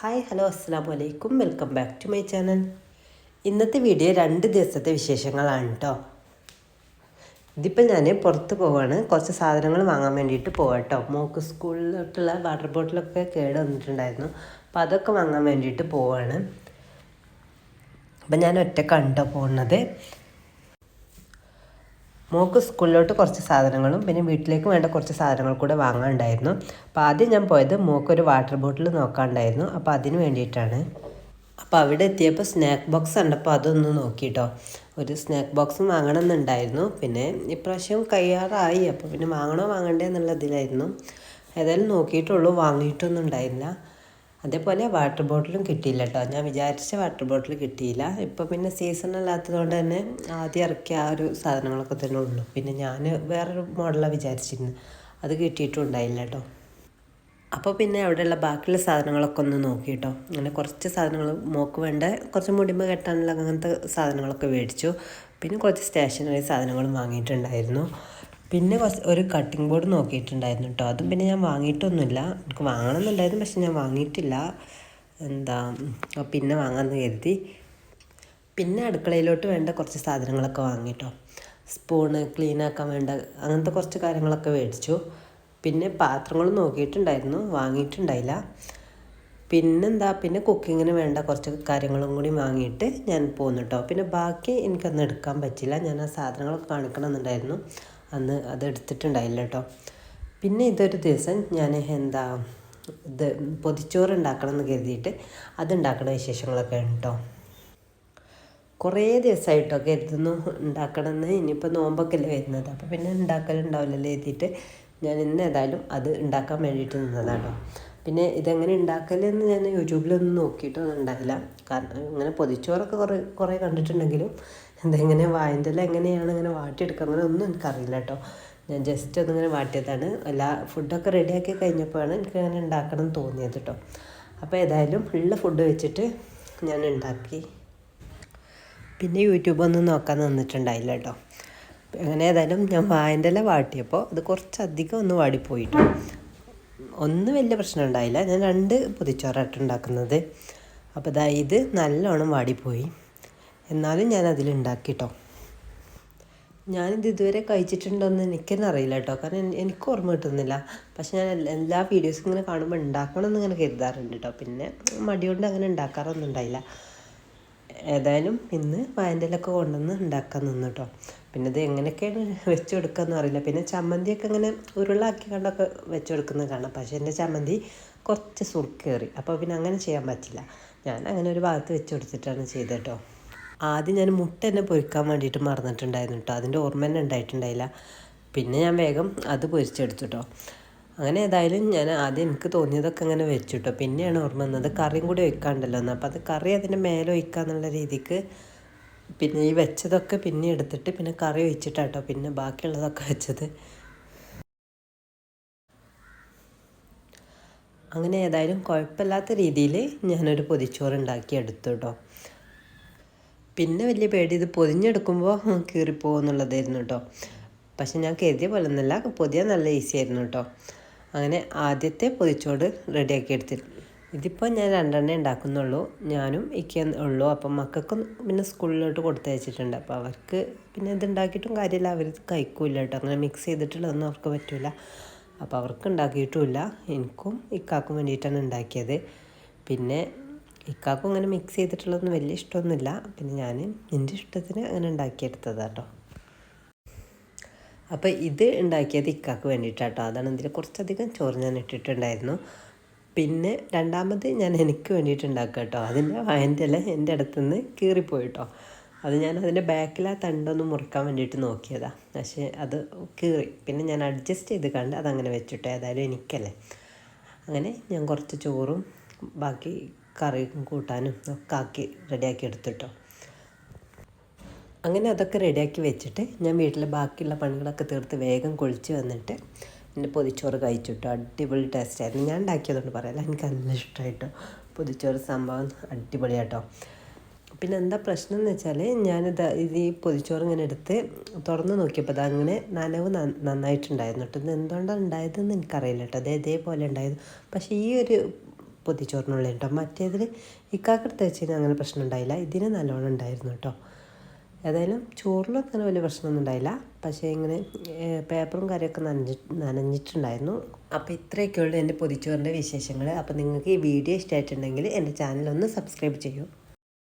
Hi hello അസ്സാം വലൈക്കും welcome back to my channel. ഇന്നത്തെ വീഡിയോ രണ്ട് ദിവസത്തെ വിശേഷങ്ങളാണ് കേട്ടോ ഇതിപ്പോൾ ഞാൻ പുറത്ത് പോവാണ്. കുറച്ച് സാധനങ്ങൾ വാങ്ങാൻ വേണ്ടിയിട്ട് പോവാം കേട്ടോ മോക്ക് സ്കൂളിലോട്ടുള്ള വാട്ടർ ബോട്ടിലൊക്കെ കേട് വന്നിട്ടുണ്ടായിരുന്നു. അപ്പോൾ അതൊക്കെ വാങ്ങാൻ വേണ്ടിയിട്ട് പോവാണ്. അപ്പം ഞാൻ ഒറ്റക്കാണ് കേട്ടോ പോകുന്നത് മോക്ക് സ്കൂളിലോട്ട് കുറച്ച് സാധനങ്ങളും പിന്നെ വീട്ടിലേക്ക് വേണ്ട കുറച്ച് സാധനങ്ങൾ കൂടെ വാങ്ങാനുണ്ടായിരുന്നു. അപ്പോൾ ആദ്യം ഞാൻ പോയത് മോക്ക് ഒരു വാട്ടർ ബോട്ടിൽ നോക്കാനുണ്ടായിരുന്നു. അപ്പോൾ അതിന് വേണ്ടിയിട്ടാണ്. അപ്പോൾ അവിടെ എത്തിയപ്പോൾ സ്നാക്ക് ബോക്സ് കണ്ടപ്പോൾ അതൊന്ന് നോക്കിട്ടോ. ഒരു സ്നാക്ക് ബോക്സും വാങ്ങണമെന്നുണ്ടായിരുന്നു. പിന്നെ ഇപ്രാവശ്യം കയ്യാറായി. അപ്പോൾ പിന്നെ വാങ്ങണോ വാങ്ങണ്ടേ എന്നുള്ള ഇതിലായിരുന്നു. ഏതായാലും നോക്കിയിട്ടുള്ളൂ വാങ്ങിയിട്ടൊന്നും ഉണ്ടായില്ല അതേപോലെ വാട്ടർ ബോട്ടിലും കിട്ടിയില്ല കേട്ടോ ഞാൻ വിചാരിച്ച വാട്ടർ ബോട്ടിൽ കിട്ടിയില്ല. ഇപ്പോൾ പിന്നെ സീസൺ അല്ലാത്തതുകൊണ്ട് തന്നെ ആദ്യം ഇറക്കിയ ആ ഒരു സാധനങ്ങളൊക്കെ തന്നെ ഉള്ളൂ. പിന്നെ ഞാൻ വേറൊരു മോഡലാണ് വിചാരിച്ചിരുന്നത് അത് കിട്ടിയിട്ടും ഉണ്ടായില്ല കേട്ടോ അപ്പോൾ പിന്നെ അവിടെയുള്ള ബാക്കിയുള്ള സാധനങ്ങളൊക്കെ ഒന്ന് നോക്കി കേട്ടോ അങ്ങനെ കുറച്ച് സാധനങ്ങൾ മോക്ക് വേണ്ട. കുറച്ച് മുടിമ കെട്ടാനുള്ള അങ്ങനത്തെ സാധനങ്ങളൊക്കെ മേടിച്ചു. പിന്നെ കുറച്ച് സ്റ്റേഷനറി സാധനങ്ങളും വാങ്ങിയിട്ടുണ്ടായിരുന്നു. പിന്നെ കുറച്ച് ഒരു കട്ടിംഗ് ബോർഡ് നോക്കിയിട്ടുണ്ടായിരുന്നു കേട്ടോ അതും പിന്നെ ഞാൻ വാങ്ങിയിട്ടൊന്നുമില്ല. എനിക്ക് വാങ്ങണമെന്നുണ്ടായിരുന്നു പക്ഷെ ഞാൻ വാങ്ങിയിട്ടില്ല. എന്താ പിന്നെ വാങ്ങാമെന്ന് കരുതി. പിന്നെ അടുക്കളയിലോട്ട് വേണ്ട കുറച്ച് സാധനങ്ങളൊക്കെ വാങ്ങിട്ടോ സ്പൂണ് ക്ലീനാക്കാൻ വേണ്ട അങ്ങനത്തെ കുറച്ച് കാര്യങ്ങളൊക്കെ മേടിച്ചു. പിന്നെ പാത്രങ്ങൾ നോക്കിയിട്ടുണ്ടായിരുന്നു വാങ്ങിയിട്ടുണ്ടായില്ല. പിന്നെന്താ പിന്നെ കുക്കിങ്ങിന് വേണ്ട കുറച്ച് കാര്യങ്ങളും കൂടി വാങ്ങിയിട്ട് ഞാൻ പോന്നു കേട്ടോ പിന്നെ ബാക്കി എനിക്കന്ന് എടുക്കാൻ പറ്റില്ല. ഞാൻ ആ സാധനങ്ങളൊക്കെ കാണിക്കണമെന്നുണ്ടായിരുന്നു. അന്ന് അതെടുത്തിട്ടുണ്ടായില്ല കേട്ടോ പിന്നെ ഇതൊരു ദിവസം ഞാൻ എന്താ ഇത് പൊതിച്ചോറ് ഉണ്ടാക്കണം എന്ന് കരുതിയിട്ട് അതുണ്ടാക്കണ വിശേഷങ്ങളൊക്കെ ഉണ്ട്? കേട്ടോ കുറേ ദിവസമായിട്ടോ കരുതുന്നു ഉണ്ടാക്കണമെന്ന്. ഇനിയിപ്പോൾ നോമ്പൊക്കെ അല്ലേ വരുന്നത്. അപ്പോൾ പിന്നെ ഉണ്ടാക്കലുണ്ടാവില്ലല്ലോ എഴുതിയിട്ട് ഞാൻ ഇന്ന് ഏതായാലും അത് ഉണ്ടാക്കാൻ വേണ്ടിയിട്ട് നിന്നതാട്ടോ. പിന്നെ ഇതെങ്ങനെ ഉണ്ടാക്കലെന്ന് ഞാൻ യൂട്യൂബിലൊന്നും നോക്കിയിട്ടൊന്നും ഉണ്ടായില്ല. കാരണം ഇങ്ങനെ പൊതിച്ചോറൊക്കെ കുറേ കുറേ കണ്ടിട്ടുണ്ടെങ്കിലും ഇതെങ്ങനെ വായന്റെ എങ്ങനെയാണ് ഇങ്ങനെ വാട്ടിയെടുക്കുന്നത് ഒന്നും എനിക്കറിയില്ല കേട്ടോ. ഞാൻ ജസ്റ്റ് ഒന്നിങ്ങനെ വാട്ടിയതാണ്. എല്ലാ ഫുഡൊക്കെ റെഡിയാക്കി കഴിഞ്ഞപ്പോഴാണ് എനിക്ക് അങ്ങനെ ഉണ്ടാക്കണം തോന്നിയത് കേട്ടോ. അപ്പോൾ ഏതായാലും ഉള്ള ഫുഡ് വെച്ചിട്ട് ഞാൻ ഉണ്ടാക്കി. പിന്നെ യൂട്യൂബ് ഒന്നും നോക്കാൻ നിന്നിട്ടുണ്ടായില്ല കേട്ടോ. അങ്ങനെ ഏതായാലും ഞാൻ വായന്റെ വാട്ടിയപ്പോൾ അത് കുറച്ചധികം ഒന്ന് വാടിപ്പോയിട്ടു. ഒന്നും വലിയ പ്രശ്നം ഉണ്ടായില്ല. ഞാൻ രണ്ട് പൊതിച്ചോറായിട്ട് ഉണ്ടാക്കുന്നത്. അപ്പോൾ ഇതാ ഇത് നല്ലോണം വാടിപ്പോയി. എന്നാലും ഞാൻ അതിലുണ്ടാക്കി കേട്ടോ ഞാനിത് ഇതുവരെ കഴിച്ചിട്ടുണ്ടോയെന്ന് എനിക്കെന്നറിയില്ല കേട്ടോ കാരണം എനിക്ക് ഓർമ്മ കിട്ടുന്നില്ല. പക്ഷെ ഞാൻ എല്ലാ വീഡിയോസും ഇങ്ങനെ കാണുമ്പോൾ ഉണ്ടാക്കണം എന്ന് ഇങ്ങനെ കരുതാറുണ്ട് കേട്ടോ പിന്നെ മടികൊണ്ട് അങ്ങനെ ഉണ്ടാക്കാറൊന്നും ഉണ്ടായില്ല ഏതായാലും ഇന്ന് വായന്റെലൊക്കെ കൊണ്ടുവന്ന് ഉണ്ടാക്കാൻ നിന്നു കേട്ടോ പിന്നെ ഇത് എങ്ങനെയൊക്കെയാണ് വെച്ച് കൊടുക്കാമെന്ന് അറിയില്ല. പിന്നെ ചമ്മന്തിയൊക്കെ ഇങ്ങനെ ഉരുളാക്കി കണ്ടൊക്കെ വെച്ച് കൊടുക്കുന്നത് കാണാം. പക്ഷേ എന്റെ ചമ്മന്തി കുറച്ച് സുറുക്കേറി അപ്പോൾ പിന്നെ അങ്ങനെ ചെയ്യാൻ പറ്റില്ല. ഞാൻ അങ്ങനെ ഒരു ഭാഗത്ത് വെച്ച് കൊടുത്തിട്ടാണ് ചെയ്തത് കേട്ടോ ആദ്യം ഞാൻ മുട്ട തന്നെ പൊരിക്കാൻ വേണ്ടിയിട്ട് മറന്നിട്ടുണ്ടായിരുന്നു കേട്ടോ അതിന്റെ ഓർമ്മ തന്നെ ഉണ്ടായിട്ടുണ്ടായില്ല. പിന്നെ ഞാൻ വേഗം അത് പൊരിച്ചെടുത്തു കേട്ടോ അങ്ങനെ ഏതായാലും ഞാൻ ആദ്യം എനിക്ക് തോന്നിയതൊക്കെ അങ്ങനെ വെച്ചു കേട്ടോ പിന്നെയാണ് ഓർമ്മ വന്നത് കറിയും കൂടി ഒഴിക്കാണ്ടല്ലോ എന്ന്. അപ്പോൾ അത് കറി അതിന്റെ മേലെ ഒഴിക്കുക എന്നുള്ള രീതിക്ക് പിന്നെ ഈ വെച്ചതൊക്കെ പിന്നെ എടുത്തിട്ട് പിന്നെ കറി ഒഴിച്ചിട്ടാട്ടോ. പിന്നെ ബാക്കിയുള്ളതൊക്കെ വെച്ചത്. അങ്ങനെ ഏതായാലും കുഴപ്പമില്ലാത്ത രീതിയിൽ ഞാനൊരു പൊതിച്ചോറ് ഉണ്ടാക്കി എടുത്തു കേട്ടോ പിന്നെ വലിയ പേടി ഇത് പൊതിഞ്ഞെടുക്കുമ്പോൾ കീറിപ്പോകുന്നുള്ളതായിരുന്നു കേട്ടോ പക്ഷെ ഞാൻ കരുതിയ പോലെ ഒന്നല്ല പൊതിയാൻ നല്ല ഈസി ആയിരുന്നു കേട്ടോ അങ്ങനെ ആദ്യത്തെ പൊതിച്ചോട് റെഡിയാക്കി എടുത്തിരുന്നു ഇതിപ്പോൾ ഞാൻ രണ്ടെണ്ണേ ഉണ്ടാക്കുന്നുള്ളൂ. ഞാനും ഇക്കേ ഉള്ളൂ. അപ്പം മക്കൾക്കും പിന്നെ സ്കൂളിലോട്ട് കൊടുത്തയച്ചിട്ടുണ്ട് അപ്പോൾ അവർക്ക് പിന്നെ ഇത് ഉണ്ടാക്കിയിട്ടും കാര്യമില്ല. അവർ കഴിക്കൂല കേട്ടോ അങ്ങനെ മിക്സ് ചെയ്തിട്ടുള്ളതൊന്നും അവർക്ക് പറ്റില്ല അപ്പോൾ അവർക്ക് ഉണ്ടാക്കിയിട്ടുമില്ല എനിക്കും ഇക്കാക്കും വേണ്ടിയിട്ടാണ് ഉണ്ടാക്കിയത്. പിന്നെ ഇക്കാക്കും അങ്ങനെ മിക്സ് ചെയ്തിട്ടുള്ളതൊന്നും വലിയ ഇഷ്ടമൊന്നുമില്ല. പിന്നെ ഞാൻ എന്റെ ഇഷ്ടത്തിന് അങ്ങനെ ഉണ്ടാക്കിയെടുത്തതാണ് കേട്ടോ അപ്പോൾ ഇത് ഉണ്ടാക്കിയത് ഇക്കാക്ക് വേണ്ടിയിട്ടാട്ടോ. അതാണ് ഇതിൽ കുറച്ചധികം ചോറ് ഞാൻ ഇട്ടിട്ടുണ്ടായിരുന്നു. പിന്നെ രണ്ടാമത് ഞാൻ എനിക്ക് വേണ്ടിയിട്ട് ഉണ്ടാക്കുക കേട്ടോ അതിന്റെ അതിന്റെ അല്ല എന്റെ അടുത്തുനിന്ന് കീറിപ്പോയിട്ടോ. അത് ഞാൻ അതിന്റെ ബാക്കിൽ ആ തണ്ടൊന്ന് മുറിക്കാൻ വേണ്ടിയിട്ട് നോക്കിയതാണ് പക്ഷേ അത് കീറി. പിന്നെ ഞാൻ അഡ്ജസ്റ്റ് ചെയ്ത് കണ്ട് അതങ്ങനെ വെച്ചിട്ടോ. ഏതായാലും എനിക്കല്ലേ. അങ്ങനെ ഞാൻ കുറച്ച് ചോറും ബാക്കി കറിയും കൂട്ടാനും ഒക്കെ ആക്കി റെഡിയാക്കി എടുത്തിട്ടോ. അങ്ങനെ അതൊക്കെ റെഡിയാക്കി വെച്ചിട്ട് ഞാൻ വീട്ടിലെ ബാക്കിയുള്ള പണികളൊക്കെ തീർത്ത് വേഗം കുളിച്ച് വന്നിട്ട് എന്റെ പൊതിച്ചോറ് കഴിച്ചിട്ടോ. അടിപൊളി ടേസ്റ്റായിരുന്നു ഞാൻ ഉണ്ടാക്കിയതുകൊണ്ട് പറയാമല്ല എനിക്ക് നല്ല ഇഷ്ടമായിട്ടോ പൊതിച്ചോറ് സംഭവം അടിപൊളിയാട്ടോ. പിന്നെ എന്താ പ്രശ്നം എന്ന് വെച്ചാൽ ഞാനിത് ഇത് ഈ പൊതിച്ചോറ് ഇങ്ങനെ എടുത്ത് തുറന്ന് നോക്കിയപ്പോൾ അത് അങ്ങനെ നനവ് നന്നായിട്ടുണ്ടായിരുന്നു കേട്ടോ. ഇത് എന്തുകൊണ്ടാണ് ഉണ്ടായതെന്ന് എനിക്കറിയില്ല കേട്ടോ. അത് ഇതേപോലെ ഉണ്ടായത്. പക്ഷേ ഈ ഒരു പൊതിച്ചോറിനുള്ളിൽ കേട്ടോ. മറ്റേതിൽ ഇക്കാക്കെടുത്ത് വെച്ച് കഴിഞ്ഞാൽ അങ്ങനെ പ്രശ്നം ഉണ്ടായില്ല. ഇതിന് നല്ലോണം ഉണ്ടായിരുന്നു കേട്ടോ. ഏതായാലും ചോറിലും അങ്ങനെ വലിയ പ്രശ്നമൊന്നും ഉണ്ടായില്ല. പക്ഷേ ഇങ്ങനെ പേപ്പറും കാര്യമൊക്കെ നനഞ്ഞി നനഞ്ഞിട്ടുണ്ടായിരുന്നു. അപ്പോൾ ഇത്രയൊക്കെയുള്ളൂ എന്റെ പൊതിച്ചോറിന്റെ വിശേഷങ്ങൾ. അപ്പോൾ നിങ്ങൾക്ക് ഈ വീഡിയോ ഇഷ്ടമായിട്ടുണ്ടെങ്കിൽ എന്റെ ചാനൽ ഒന്ന് സബ്സ്ക്രൈബ് ചെയ്യൂ.